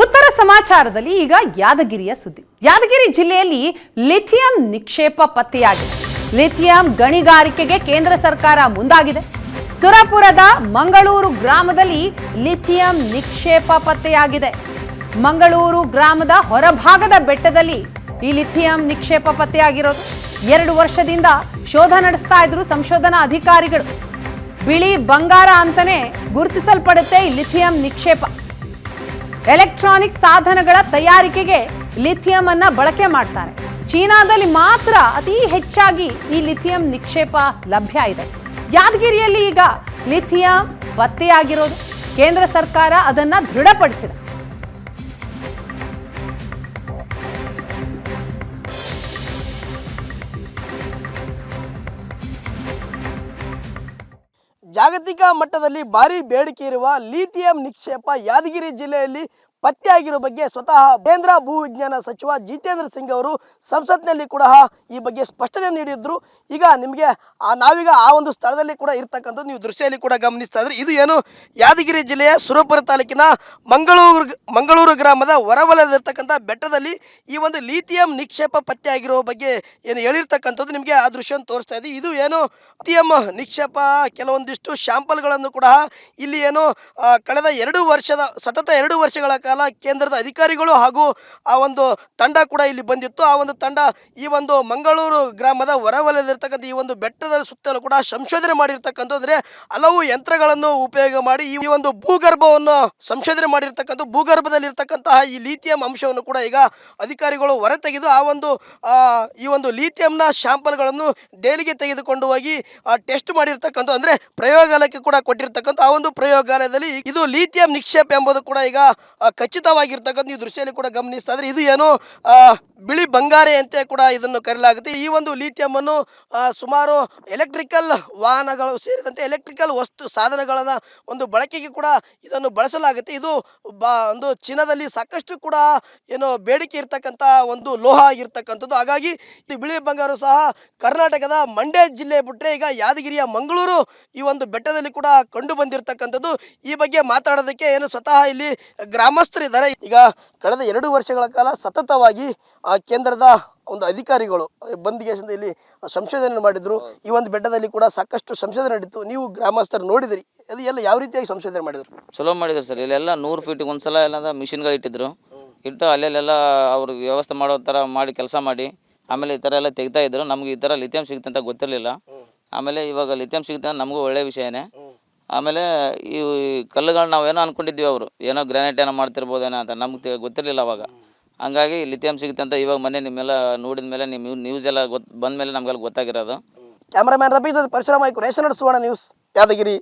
ಉತ್ತರ ಸಮಾಚಾರದಲ್ಲಿ ಈಗ ಯಾದಗಿರಿಯ ಸುದ್ದಿ. ಯಾದಗಿರಿ ಜಿಲ್ಲೆಯಲ್ಲಿ ಲಿಥಿಯಂ ನಿಕ್ಷೇಪ ಪತ್ತೆಯಾಗಿದೆ. ಲಿಥಿಯಂ ಗಣಿಗಾರಿಕೆಗೆ ಕೇಂದ್ರ ಸರ್ಕಾರ ಮುಂದಾಗಿದೆ. ಸುರಪುರದ ಮಂಗಳೂರು ಗ್ರಾಮದಲ್ಲಿ ಲಿಥಿಯಂ ನಿಕ್ಷೇಪ ಪತ್ತೆಯಾಗಿದೆ. ಮಂಗಳೂರು ಗ್ರಾಮದ ಹೊರಭಾಗದ ಬೆಟ್ಟದಲ್ಲಿ ಈ ಲಿಥಿಯಂ ನಿಕ್ಷೇಪ ಪತ್ತೆಯಾಗಿರೋದು. ಎರಡು ವರ್ಷದಿಂದ ಶೋಧ ನಡೆಸ್ತಾ ಇದ್ರು ಸಂಶೋಧನಾ ಅಧಿಕಾರಿಗಳು. ಬಿಳಿ ಬಂಗಾರ ಅಂತಲೇ ಗುರುತಿಸಲ್ಪಡುತ್ತೆ ಈ ಲಿಥಿಯಂ ನಿಕ್ಷೇಪ. ಎಲೆಕ್ಟ್ರಾನಿಕ್ ಸಾಧನಗಳ ತಯಾರಿಕೆಗೆ ಲಿಥಿಯಂ ಅನ್ನ ಬಳಕೆ ಮಾಡ್ತಾರೆ. ಚೀನಾದಲ್ಲಿ ಮಾತ್ರ ಅತಿ ಹೆಚ್ಚಾಗಿ ಈ ಲಿಥಿಯಂ ನಿಕ್ಷೇಪ ಲಭ್ಯ ಇದೆ. ಯಾದಗಿರಿಯಲ್ಲಿ ಈಗ ಲಿಥಿಯಂ ಪತ್ತೆಯಾಗಿರೋದು. ಕೇಂದ್ರ ಸರ್ಕಾರ ಅದನ್ನ ದೃಢಪಡಿಸಿದೆ. ಜಾಗತಿಕ ಮಟ್ಟದಲ್ಲಿ ಭಾರಿ ಬೇಡಿಕೆ ಇರುವ ಲಿಥಿಯಂ ನಿಕ್ಷೇಪ ಯಾದಗಿರಿ ಜಿಲ್ಲೆಯಲ್ಲಿ ಪತ್ತೆಯಾಗಿರೋ ಬಗ್ಗೆ ಸ್ವತಃ ಕೇಂದ್ರ ಭೂವಿಜ್ಞಾನ ಸಚಿವ ಜಿತೇಂದ್ರ ಸಿಂಗ್ ಅವರು ಸಂಸತ್ನಲ್ಲಿ ಕೂಡ ಈ ಬಗ್ಗೆ ಸ್ಪಷ್ಟನೆ ನೀಡಿದ್ರು. ಈಗ ನಿಮಗೆ ಆ ನಾವೀಗ ಆ ಒಂದು ಸ್ಥಳದಲ್ಲಿ ಕೂಡ ಇರ್ತಕ್ಕಂಥದ್ದು ನೀವು ದೃಶ್ಯದಲ್ಲಿ ಕೂಡ ಗಮನಿಸ್ತಾ ಇದ್ರಿ. ಇದು ಏನು? ಯಾದಗಿರಿ ಜಿಲ್ಲೆಯ ಸುರಪುರ ತಾಲೂಕಿನ ಮಂಗಳೂರು ಮಂಗಳೂರು ಗ್ರಾಮದ ಹೊರವಲಯದಲ್ಲಿರ್ತಕ್ಕಂಥ ಬೆಟ್ಟದಲ್ಲಿ ಈ ಒಂದು ಲಿಥಿಯಂ ನಿಕ್ಷೇಪ ಪತ್ತೆಯಾಗಿರೋ ಬಗ್ಗೆ ಏನು ಹೇಳಿರ್ತಕ್ಕಂಥದ್ದು ನಿಮಗೆ ಆ ದೃಶ್ಯವನ್ನು ತೋರಿಸ್ತಾ ಇದೆ ಇದು ಏನು? ಲಿಥಿಯಂ ನಿಕ್ಷೇಪ, ಕೆಲವೊಂದಿಷ್ಟು ಶಾಂಪಲ್ಗಳನ್ನು ಕೂಡ ಇಲ್ಲಿ ಏನು ಕಳೆದ ಎರಡು ವರ್ಷದ, ಸತತ ಎರಡು ವರ್ಷಗಳ ಕಾಲ ಕೇಂದ್ರದ ಅಧಿಕಾರಿಗಳು ಹಾಗೂ ಆ ಒಂದು ತಂಡ ಕೂಡ ಇಲ್ಲಿ ಬಂದಿತ್ತು. ಆ ಒಂದು ತಂಡ ಈ ಒಂದು ಮಂಗಳೂರು ಗ್ರಾಮದ ಹೊರವಲಯದಲ್ಲಿರ್ತಕ್ಕಂಥ ಈ ಒಂದು ಬೆಟ್ಟದ ಸುತ್ತಲೂ ಕೂಡ ಸಂಶೋಧನೆ ಮಾಡಿರ್ತಕ್ಕಂಥ ಅಂದರೆ ಹಲವು ಯಂತ್ರಗಳನ್ನು ಉಪಯೋಗ ಮಾಡಿ ಈ ಒಂದು ಭೂಗರ್ಭವನ್ನು ಸಂಶೋಧನೆ ಮಾಡಿರ್ತಕ್ಕಂಥ ಭೂಗರ್ಭದಲ್ಲಿರ್ತಕ್ಕಂತಹ ಈ ಲಿಥಿಯಂ ಅಂಶವನ್ನು ಕೂಡ ಈಗ ಅಧಿಕಾರಿಗಳು ಹೊರತೆಗೆದು ಆ ಒಂದು ಈ ಒಂದು ಲಿಥಿಯಂನ ಶಾಂಪಲ್ಗಳನ್ನು ಡೈಲಿಗೆ ತೆಗೆದುಕೊಂಡು ಹೋಗಿ ಟೆಸ್ಟ್ ಮಾಡಿರ್ತಕ್ಕಂಥ ಅಂದರೆ ಪ್ರಯೋಗಾಲಯಕ್ಕೆ ಕೂಡ ಕೊಟ್ಟಿರ್ತಕ್ಕಂಥ ಆ ಒಂದು ಪ್ರಯೋಗಾಲಯದಲ್ಲಿ ಇದು ಲಿಥಿಯಂ ನಿಕ್ಷೇಪ ಎಂಬುದು ಕೂಡ ಈಗ ಖಚಿತವಾಗಿರ್ತಕ್ಕಂಥ ಈ ದೃಶ್ಯದಲ್ಲಿ ಕೂಡ ಗಮನಿಸ್ತಾ ಇದು ಏನು ಬಿಳಿ ಬಂಗಾರೆ ಅಂತೆ ಕೂಡ ಇದನ್ನು ಕರೆಯಲಾಗುತ್ತೆ ಈ ಒಂದು ಲಿಥಿಯಂ ಅನ್ನು ಸುಮಾರು ಎಲೆಕ್ಟ್ರಿಕಲ್ ವಾಹನಗಳು ಸೇರಿದಂತೆ ಎಲೆಕ್ಟ್ರಿಕಲ್ ವಸ್ತು ಸಾಧನಗಳನ್ನ ಒಂದು ಬಳಕೆಗೆ ಕೂಡ ಇದನ್ನು ಬಳಸಲಾಗುತ್ತೆ. ಇದು ಬಾ, ಒಂದು ಚೀನಾದಲ್ಲಿ ಸಾಕಷ್ಟು ಕೂಡ ಏನು ಬೇಡಿಕೆ ಇರ್ತಕ್ಕಂಥ ಒಂದು ಲೋಹ ಆಗಿರ್ತಕ್ಕಂಥದ್ದು. ಹಾಗಾಗಿ ಈ ಬಿಳಿ ಬಂಗಾರ ಸಹ ಕರ್ನಾಟಕದ ಮಂಡ್ಯ ಜಿಲ್ಲೆ ಬಿಟ್ಟರೆ ಈಗ ಯಾದಗಿರಿಯ ಮಂಗಳೂರು ಈ ಒಂದು ಬೆಟ್ಟದಲ್ಲಿ ಕೂಡ ಕಂಡು ಬಂದಿರತಕ್ಕಂಥದ್ದು. ಈ ಬಗ್ಗೆ ಮಾತಾಡೋದಕ್ಕೆ ಏನು ಸ್ವತಃ ಇಲ್ಲಿ ಗ್ರಾಮಸ್ಥರಿದ್ದಾರೆ ಈಗ ಕಳೆದ ಎರಡು ವರ್ಷಗಳ ಕಾಲ ಸತತವಾಗಿ ಆ ಕೇಂದ್ರದ ಒಂದು ಅಧಿಕಾರಿಗಳು ಬಂದಿಗೆ ಇಲ್ಲಿ ಸಂಶೋಧನೆ ಮಾಡಿದ್ರು. ಈ ಒಂದು ಬೆಟ್ಟದಲ್ಲಿ ಕೂಡ ಸಾಕಷ್ಟು ಸಂಶೋಧನೆ ನಡೀತು. ನೀವು ಗ್ರಾಮಸ್ಥರು ನೋಡಿದಿರಿ. ಅದು ಎಲ್ಲ ಯಾವ ರೀತಿಯಾಗಿ ಸಂಶೋಧನೆ ಮಾಡಿದ್ರು? ಚಲೋ ಮಾಡಿದ್ರು ಸರ್. ಇಲ್ಲೆಲ್ಲ ನೂರು ಫೀಟ್ ಒಂದ್ಸಲ ಎಲ್ಲ ಮಿಷಿನ್ಗಳು ಇಟ್ಟಿದ್ರು. ಇಟ್ಟು ಅಲ್ಲೆಲ್ಲ ಅವ್ರಿಗೆ ವ್ಯವಸ್ಥೆ ಮಾಡೋ ಥರ ಮಾಡಿ ಕೆಲಸ ಮಾಡಿ, ಆಮೇಲೆ ಈ ಥರ ಎಲ್ಲ ತೆಗಿತಾ ಇದ್ರು. ನಮ್ಗೆ ಈ ಥರ ಲಿಥಿಯಂ ಸಿಗುತ್ತೆ ಅಂತ ಗೊತ್ತಿರಲಿಲ್ಲ. ಆಮೇಲೆ ಇವಾಗ ಲಿಥಿಯಂ ಸಿಗುತ್ತೆ ನಮಗೂ ಒಳ್ಳೆಯ ವಿಷಯನೇ. ಆಮೇಲೆ ಈ ಕಲ್ಲುಗಳು ನಾವೇನೋ ಅಂದ್ಕೊಂಡಿದ್ವಿ ಅವರು. ಏನೋ ಗ್ರಾನೈಟ್ ಏನೋ ಮಾಡ್ತಿರ್ಬೋದೇನೋ ಅಂತ. ನಮ್ಗೆ ಗೊತ್ತಿರಲಿಲ್ಲ ಅವಾಗ. ಹಂಗಾಗಿ ಲಿಥಿಯಂ ಸಿಗುತ್ತೆ ಅಂತ ಇವಾಗ ಮೊನ್ನೆ ನಿಮ್ಮೆಲ್ಲ ನೋಡಿದ ಮೇಲೆ ನಿಮ್ಮ ನ್ಯೂಸ್ ಎಲ್ಲ ಗೊತ್ತು ಬಂದ ಮೇಲೆ ನಮಗೆಲ್ಲ ಗೊತ್ತಾಗಿರೋದು. ಕ್ಯಾಮರಾಮ್ಯಾನ್ ರಬೀಜ್ ಪರಶುರಾಮ ರೇಷನ್ ಸುವರ್ಣ ನ್ಯೂಸ್ ಯಾದಗಿರಿ.